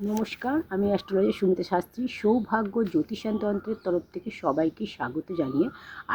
নমস্কার, আমি অ্যাস্ট্রোলজি সুমিতা শাস্ত্রী, সৌভাগ্য জ্যোতিষান্তন্ত্রের তরফ থেকে সবাইকে স্বাগত জানিয়ে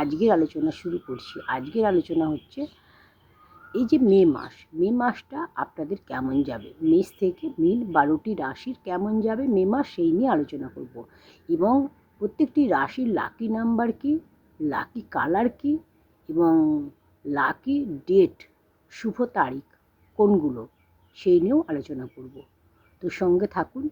আজকের আলোচনা শুরু করছি। আজকের আলোচনা হচ্ছে এই যে মে মাস, মে মাসটা আপনাদের কেমন যাবে? মেষ থেকে মিন বারোটি রাশির কেমন যাবে মে মাস সেই নিয়ে আলোচনা করব। এবং প্রত্যেকটি রাশির লাকি নাম্বার কি লাকি কালার কি, এবং লাকি ডেট শুভ তারিখ কোনগুলো সেই নিয়েও আলোচনা করব। তো সঙ্গে থাকুন।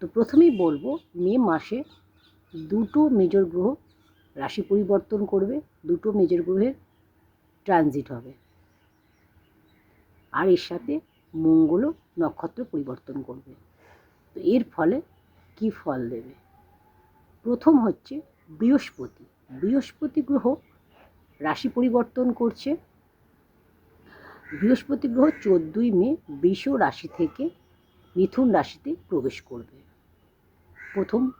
তো প্রথমেই বলব, মে মাসে দুটো মেজর গ্রহ রাশি পরিবর্তন করবে, দুটো মেজর গ্রহের ট্রানজিট হবে। আর এর সাথে মঙ্গলও নক্ষত্র পরিবর্তন করবে। তো এর ফলে কি ফল দেবে? প্রথম হচ্ছে বৃহস্পতি। বৃহস্পতি গ্রহ রাশি পরিবর্তন করছে বৃহস্পতি গ্রহ চোদ্দোই মে বৃষ রাশি থেকে মিথুন রাশিতে প্রবেশ করবে। প্রথম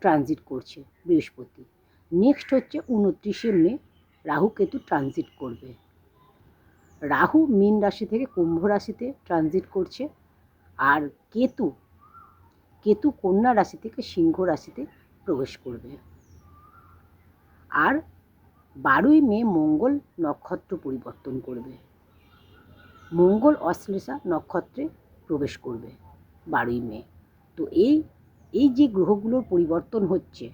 ট্রানজিট করছে বৃহস্পতি। নেক্সট হচ্ছে উনত্রিশে মে রাহু কেতু ট্রানজিট করবে। রাহু মীন রাশি থেকে কুম্ভ রাশিতে ট্রানজিট করছে আর কেতু কেতু কন্যা রাশি থেকে সিংহ রাশিতে প্রবেশ করবে। আর বারোই মে মঙ্গল নক্ষত্র পরিবর্তন করবে। মঙ্গল অশ্লেষা নক্ষত্রে প্রবেশ করবে বারোই মে। তো এই এই যে গ্রহগুলোর পরিবর্তন হচ্ছে,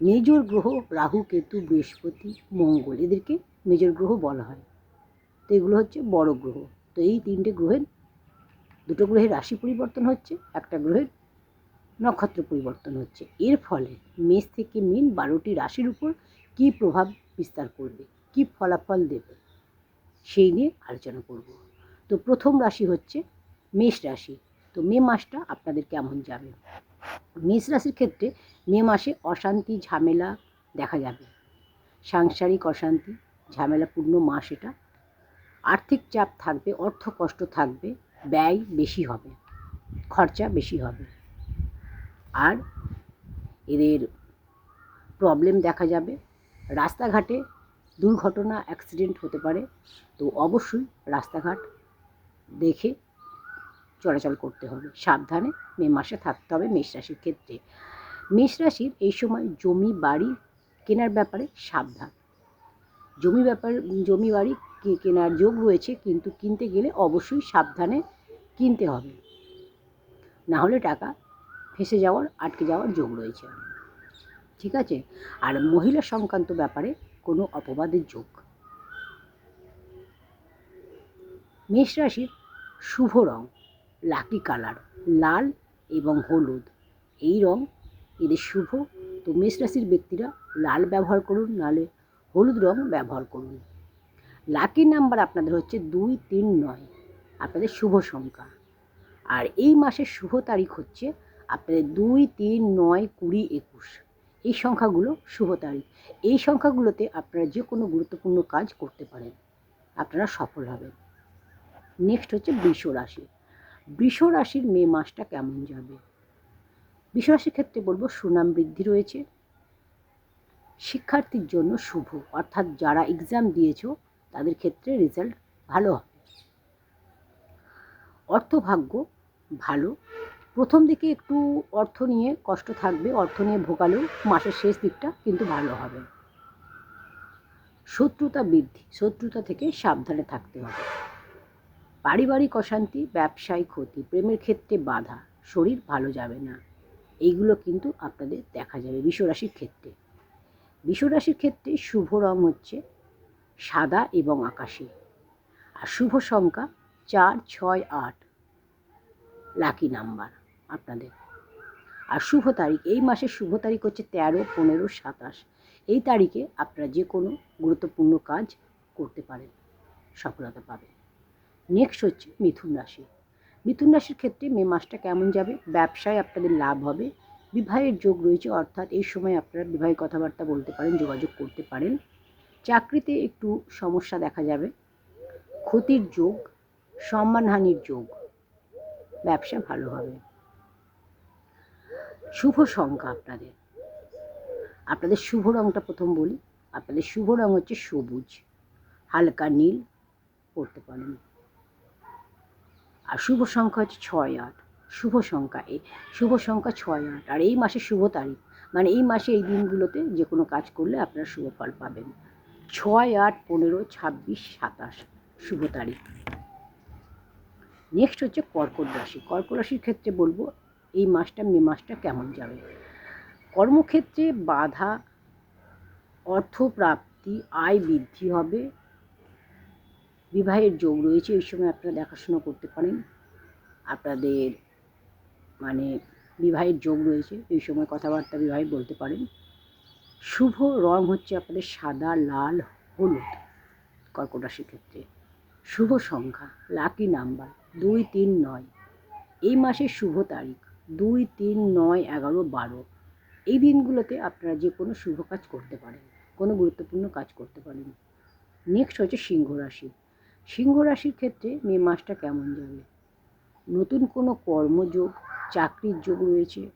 মেজর গ্রহ রাহু, কেতু, বৃহস্পতি, মঙ্গল, এদেরকে মেজর গ্রহ বলা হয়। তো এগুলো হচ্ছে বড় গ্রহ। তো এই তিনটে গ্রহের, দুটো গ্রহের রাশি পরিবর্তন হচ্ছে, একটা গ্রহের নক্ষত্র পরিবর্তন হচ্ছে। এর ফলে মেষ থেকে মিন বারোটি রাশির উপর কী প্রভাব বিস্তার করবে? কী ফলাফল দেবে? সেই নিয়ে আলোচনা করব। তো প্রথম রাশি হচ্ছে মেষ রাশি। তো মে মাসটা আপনাদের কেমন যাবে? মেষ রাশির ক্ষেত্রে মে মাসে অশান্তি, ঝামেলা দেখা যাবে। সাংসারিক অশান্তি, ঝামেলাপূর্ণ মাস এটা। আর্থিক চাপ থাকবে, অর্থ কষ্ট থাকবে, ব্যয় বেশি হবে, খরচা বেশি হবে। আর এদের প্রবলেম দেখা যাবে। রাস্তাঘাটে দুর্ঘটনা অ্যাক্সিডেন্ট হতে পারে, তো অবশ্যই রাস্তাঘাট দেখে চলাচল করতে হবে। সাবধানে মে মাসে থাকতে হবে মেষ রাশির ক্ষেত্রে। মেষ রাশির এই সময় জমি, বাড়ি কেনার ব্যাপারে সাবধান। জমি ব্যাপার, জমি, বাড়ি কেনার যোগ রয়েছে, কিন্তু কিনতে গেলে অবশ্যই সাবধানে কিনতে হবে। না হলে টাকা ফেসে যাওয়ার, আটকে যাওয়ার যোগ রয়েছে। ঠিক আছে? আর মহিলা সংক্রান্ত ব্যাপারে কোনো অপবাদের যোগ। মেষ রাশির শুভ রং লাকি কালার, লাল এবং হলুদ। এই রং এদের শুভ। তো মেষ রাশির ব্যক্তিরা লাল ব্যবহার করুন নালে হলুদ রং ব্যবহার করুন। লাকি নাম্বার আপনাদের হচ্ছে দুই, তিন, নয়। আপনাদের শুভ সংখ্যা। আর এই মাসের শুভ তারিখ হচ্ছে আপনাদের দুই, তিন, নয়, কুড়ি, একুশ। এই সংখ্যাগুলো শুভ তারিখ। এই সংখ্যাগুলোতে আপনারা যে কোনো গুরুত্বপূর্ণ কাজ করতে পারেন। আপনারা সফল হবেন। নেক্সট হচ্ছে বৃষ রাশি। বৃষ রাশির মে মাসটা কেমন যাবে? বৃষ রাশির ক্ষেত্রে বলব সুনাম বৃদ্ধি রয়েছে। শিক্ষার্থীর জন্য শুভ। অর্থাৎ যারা এক্সাম দিয়েছ, তাদের ক্ষেত্রে রেজাল্ট ভালো হবে। অর্থভাগ্য ভালো। প্রথম দিকে একটু অর্থ নিয়ে কষ্ট থাকবে, অর্থ নিয়ে ভোগালেও মাসের শেষ দিকটা কিন্তু ভালো হবে। শত্রুতা বৃদ্ধি, শত্রুতা থেকে সাবধানে থাকতে হবে। পারিবারিক অশান্তি ব্যবসায় ক্ষতি, প্রেমের ক্ষেত্রে বাধা, শরীর ভালো যাবে না, এইগুলো কিন্তু আপনাদের দেখা যাবে বিশ্বরাশির ক্ষেত্রে। বিশ্বরাশির ক্ষেত্রে শুভ রং হচ্ছে সাদা এবং আকাশি। আর শুভ সংখ্যা চার, ছয়, আট লাকি নাম্বার আপনাদের। আর শুভ তারিখ, এই মাসের শুভ তারিখ হচ্ছে তেরো, পনেরো, সাতাশ। এই তারিখে আপনারা যে কোনো গুরুত্বপূর্ণ কাজ করতে পারেন, সফলতা পাবেন। নেক্সট হচ্ছে মিথুন রাশি। মিথুন রাশির ক্ষেত্রে মে মাসটা কেমন যাবে? ব্যবসায় আপনাদের লাভ হবে। বিবাহের যোগ রয়েছে, অর্থাৎ এই সময় আপনারা বিবাহের কথাবার্তা বলতে পারেন, যোগাযোগ করতে পারেন। চাকরিতে একটু সমস্যা দেখা যাবে। ক্ষতির যোগ, সম্মানহানির যোগ, ব্যবসা ভালো হবে। শুভ সংখ্যা আপনাদের। আপনাদের শুভ রঙটা প্রথম বলি। আপনাদের শুভ রং হচ্ছে সবুজ, হালকা নীল পড়তে পারেন। আর শুভ সংখ্যা হচ্ছে ছয় আট। শুভ সংখ্যা এই শুভ সংখ্যা ছয় আট। আর এই মাসে শুভ তারিখ মানে এই মাসে এই দিনগুলোতে যে কোনো কাজ করলে আপনারা শুভ ফল পাবেন। ছয় আট পনেরো ছাব্বিশ সাতাশ, শুভ তারিখ। নেক্সট হচ্ছে কর্কট রাশি। কর্কট রাশির ক্ষেত্রে বলব এই মাসটা, মে মাসটা কেমন যাবে? কর্মক্ষেত্রে বাধা, অর্থপ্রাপ্তি, আয় বৃদ্ধি হবে। বিবাহের যোগ রয়েছে, এই সময় আপনারা দেখাশোনা করতে পারেন। আপনাদের মানে বিবাহের যোগ রয়েছে, এই সময় কথাবার্তা বিবাহে বলতে পারেন। শুভ রং হচ্ছে আপনাদের সাদা, লাল, হলুদ কর্কট রাশির ক্ষেত্রে। শুভ সংখ্যা লাকি নাম্বার দুই, তিন, নয়। এই মাসের শুভ তারিখ। দুই তিন নয় এগারো বারো। এই দিনগুলোতে আপনারা যে কোনো শুভ কাজ করতে পারেন, কোনো গুরুত্বপূর্ণ কাজ করতে পারেন। নেক্সট হচ্ছে সিংহ রাশি। সিংহ রাশির ক্ষেত্রে মে মাসটা কেমন যাবে? নতুন কোনো কর্মযোগ, চাকরির যোগ রয়েছে?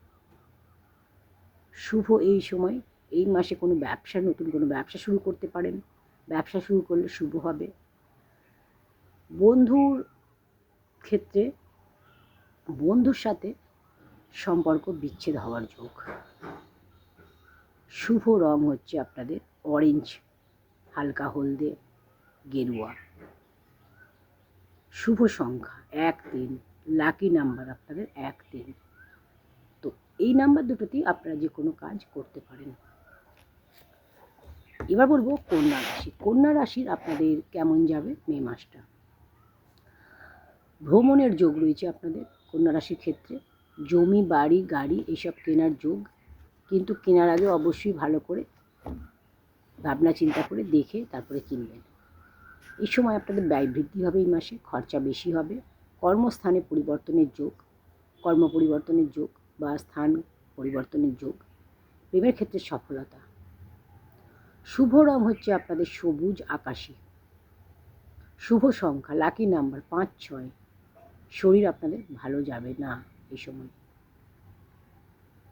শুভ এই সময়, এই মাসে কোনো ব্যবসা, নতুন কোনো ব্যবসা শুরু করতে পারেন? ব্যবসা শুরু করলে শুভ হবে। বন্ধুর ক্ষেত্রে, বন্ধুর সাথে সম্পর্ক বিচ্ছেদ হওয়ার যোগ। শুভ রং হচ্ছে আপনাদের অরেঞ্জ হালকা হলদে, গেরুয়া। শুভ সংখ্যা এক তিন লাকি নাম্বার আপনাদের এক তিন। তো এই নাম্বার দুটোতেই আপনারা যে কোনো কাজ করতে পারেন। এবার বলব কন্যা রাশি। কন্যা রাশির আপনাদের কেমন যাবে মে মাসটা? ভ্রমণের যোগ রয়েছে আপনাদের কন্যা রাশির ক্ষেত্রে। জমি, বাড়ি, গাড়ি এইসব কেনার যোগ। কিন্তু কেনার আগে অবশ্যই ভালো করে ভাবনা চিন্তা করে দেখে তারপরে কিনবেন। এই সময় আপনাদের ব্যয় বৃদ্ধি হবে এই মাসে, খরচা বেশি হবে। কর্মস্থানে পরিবর্তনের যোগ, কর্ম পরিবর্তনের যোগ বা স্থান পরিবর্তনের যোগ। প্রেমের ক্ষেত্রে সফলতা। শুভ রং হচ্ছে আপনাদের সবুজ আকাশি। শুভ সংখ্যা লাকি নাম্বার পাঁচ, ছয়। শরীর আপনাদের ভালো যাবে না। এই সময়।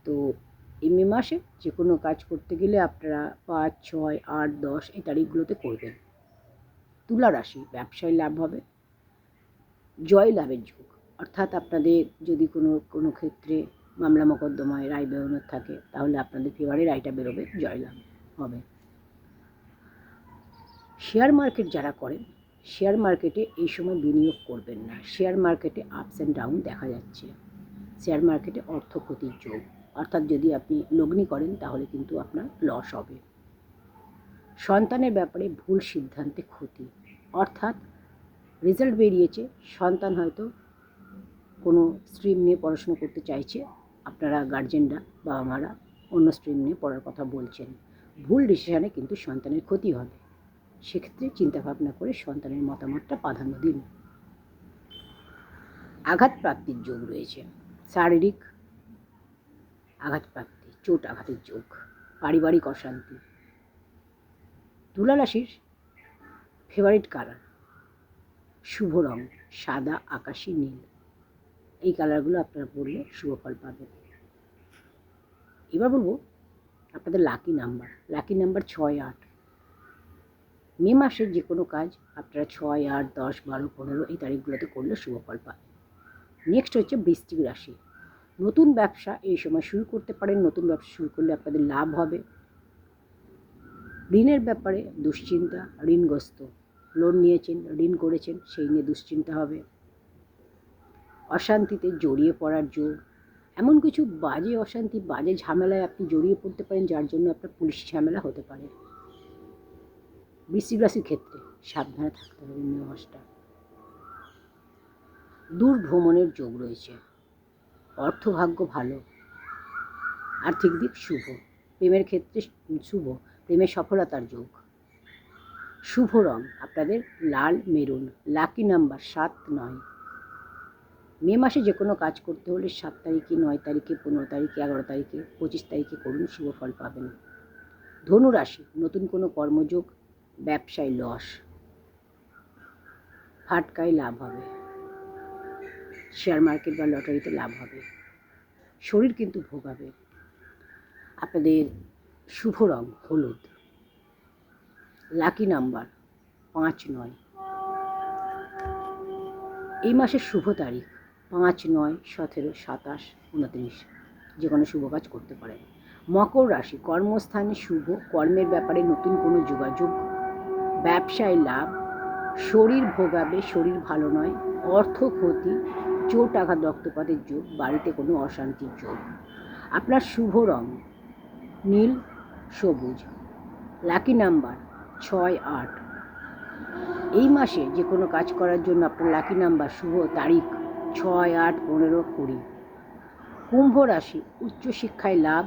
তো এই মে মাসে যে কোনো কাজ করতে গেলে আপনারা পাঁচ, ছয়, আট, দশ এই তারিখগুলোতে করবেন। তুলা রাশি, ব্যবসায় লাভ হবে। জয় লাভের যুগ অর্থাৎ আপনাদের যদি কোনো কোনো ক্ষেত্রে মামলা মোকদ্দমায় রায় বেরোনোর থাকে, তাহলে আপনাদের ফেভারে রায়টা বেরোবে, জয় লাভ হবে। শেয়ার মার্কেট যারা করেন, শেয়ার মার্কেটে এই সময় বিনিয়োগ করবেন না। শেয়ার মার্কেটে আপস অ্যান্ড ডাউন দেখা যাচ্ছে। শেয়ার মার্কেটে অর্থ ক্ষতির যোগ। অর্থাৎ যদি আপনি লগ্নি করেন, তাহলে কিন্তু আপনার লস হবে। সন্তানের ব্যাপারে ভুল সিদ্ধান্তে ক্ষতি। অর্থাৎ রেজাল্ট বেরিয়েছে, সন্তান হয়তো কোনো স্ট্রিম নিয়ে পড়াশুনো করতে চাইছে, আপনারা গার্জেনরা বাবা মারা অন্য স্ট্রিম নিয়ে পড়ার কথা বলছেন। ভুল ডিসিশানে কিন্তু সন্তানের ক্ষতি হবে। সেক্ষেত্রে চিন্তাভাবনা করে সন্তানের মতামতটা প্রাধান্য দিন। আঘাত প্রাপ্তির যোগ রয়েছে। শারীরিক আঘাতপ্রাপ্তি, চোট আঘাতের যোগ, পারিবারিক অশান্তি। তুলা ফেভারিট কালার শুভ রং, সাদা, আকাশি, নীল। এই কালারগুলো আপনারা পরলে শুভ ফল পাবেন। এবার বলব আপনাদের লাকি নাম্বার লাকি নাম্বার ছয় আট। মে মাসের যে কোনো কাজ আপনারা ছয় আট, দশ, বারো, পনেরো এই তারিখগুলোতে করলে শুভ ফল পাবেন। নেক্সট হচ্ছে বৃষ্টিক রাশি। নতুন ব্যবসা এই সময় শুরু করতে পারেন, নতুন ব্যবসা শুরু করলে আপনাদের লাভ হবে। ঋণের ব্যাপারে দুশ্চিন্তা, ঋণগ্রস্ত। লোন নিয়েছেন, ঋণ করেছেন, সেই নিয়ে দুশ্চিন্তা হবে। অশান্তিতে জড়িয়ে পড়ার জোর। এমন কিছু বাজে অশান্তি, বাজে ঝামেলায় আপনি জড়িয়ে পড়তে পারেন, যার জন্য আপনার পুলিশ ঝামেলা হতে পারে। বৃশ্চিক রাশির ক্ষেত্রে সাবধানে থাকতে হবে মাসটা দূর ভ্রমণের যোগ রয়েছে। অর্থভাগ্য ভালো, আর্থিক দিক শুভ, প্রেমের ক্ষেত্রে শুভ, প্রেমের সফলতার যোগ। শুভ রং, আপনাদের লাল, মেরুন, লাকি নাম্বার সাত নয়। মে মাসে যে কোনো কাজ করতে হলে সাত তারিখে, নয় তারিখে, পনেরো তারিখে, এগারো তারিখে, পঁচিশ তারিখে করুন শুভ ফল পাবেন। ধনু রাশি নতুন কোনো কর্মযোগ, ব্যবসায় লস। ফাটকায় লাভ হবে। শেয়ার মার্কেট বা লটারিতে লাভ হবে। শরীর কিন্তু ভোগাবে। আপনাদের শুভ রং হলুদ। লাকি নাম্বার পাঁচ নয়। এই মাসের শুভ তারিখ পাঁচ নয় সতেরো সাতাশ উনত্রিশ। যে কোনো শুভ কাজ করতে পারেন। মকর রাশি কর্মস্থানে শুভ, কর্মের ব্যাপারে নতুন কোনো যোগাযোগ, ব্যবসায় লাভ, শরীর ভোগাবে, শরীর ভালো নয়, অর্থ ক্ষতি চোট আঘাত রক্তপাতের যোগ, বাড়িতে কোনো অশান্তির যোগ। আপনার শুভ রং, নীল, সবুজ। লাকি নাম্বার ছয় আট। এই মাসে যে কোনো কাজ করার জন্য আপনার লাকি নাম্বার শুভ তারিখ, ছয় আট পনেরো কুড়ি। কুম্ভ রাশি, উচ্চশিক্ষায় লাভ।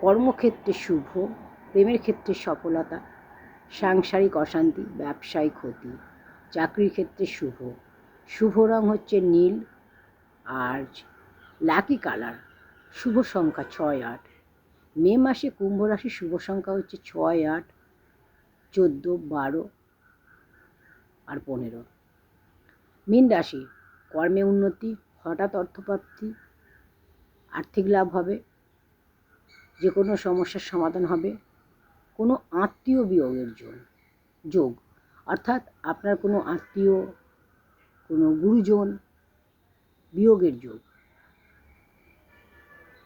কর্মক্ষেত্রে শুভ, প্রেমের ক্ষেত্রে সফলতা। সাংসারিক অশান্তি, ব্যবসায়িক ক্ষতি। চাকরির ক্ষেত্রে শুভ। শুভ রং হচ্ছে নীল আর লাকি কালার, শুভ সংখ্যা ছয় আট। মে মাসে কুম্ভ রাশির শুভ সংখ্যা হচ্ছে ছয় আট, চোদ্দ, বারো আর পনেরো। মীন রাশি, কর্মে উন্নতি, হঠাৎ অর্থপ্রাপ্তি, আর্থিক লাভ হবে যে কোনো সমস্যার সমাধান হবে, কোনো আত্মীয় বিয়োগের যোগ যোগ। অর্থাৎ আপনার কোনো আত্মীয় কোনো গুরুজন বিয়োগের যোগ।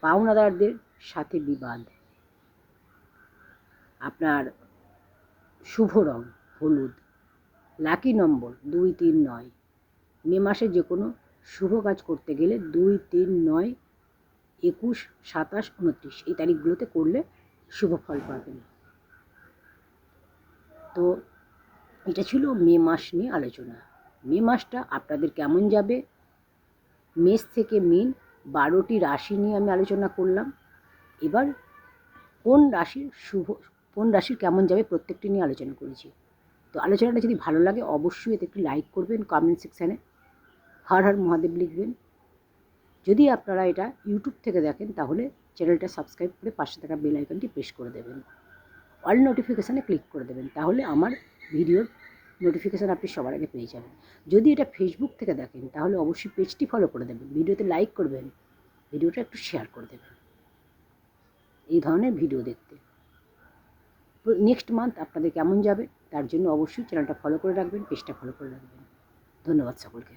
পাওনাদারদের সাথে বিবাদ। আপনার শুভ রং, হলুদ, লাকি নম্বর দুই তিন নয়। মে মাসে যে কোনো শুভ কাজ করতে গেলে দুই তিন নয়, একুশ, সাতাশ, উনত্রিশ এই তারিখগুলোতে করলে শুভ ফল পাবেন। তো এটা ছিল মে মাস নিয়ে আলোচনা। মে মাসটা আপনাদের কেমন যাবে? মেষ থেকে মিন বারোটি রাশি নিয়ে আমি আলোচনা করলাম। এবার কোন রাশির শুভ, কোন রাশির কেমন যাবে প্রত্যেকটি নিয়ে আলোচনা করেছি। তো আলোচনাটা যদি ভালো লাগে অবশ্যই এতে একটি লাইক করবেন কমেন্ট সেকশানে হর হর মহাদেব লিখবেন। যদি আপনারা এটা ইউটিউব থেকে দেখেন তাহলে চ্যানেলটা সাবস্ক্রাইব করে পাশে থাকা বেল আইকনটি প্রেস করে দেবেন। অল নোটিফিকেশানে ক্লিক করে দেবেন। তাহলে আমার ভিডিওর নোটিফিকেশান আপনি সবার আগে পেয়ে যাবেন। যদি এটা ফেসবুক থেকে দেখেন, তাহলে অবশ্যই পেজটি ফলো করে দেবেন, ভিডিওতে লাইক করবেন, ভিডিওটা একটু শেয়ার করে দেবেন। এই ধরনের ভিডিও দেখতে। নেক্সট মান্থ আপনাদের কেমন যাবে, তার জন্য অবশ্যই চ্যানেলটা ফলো করে রাখবেন পেজটা ফলো করে রাখবেন। ধন্যবাদ সকলকে।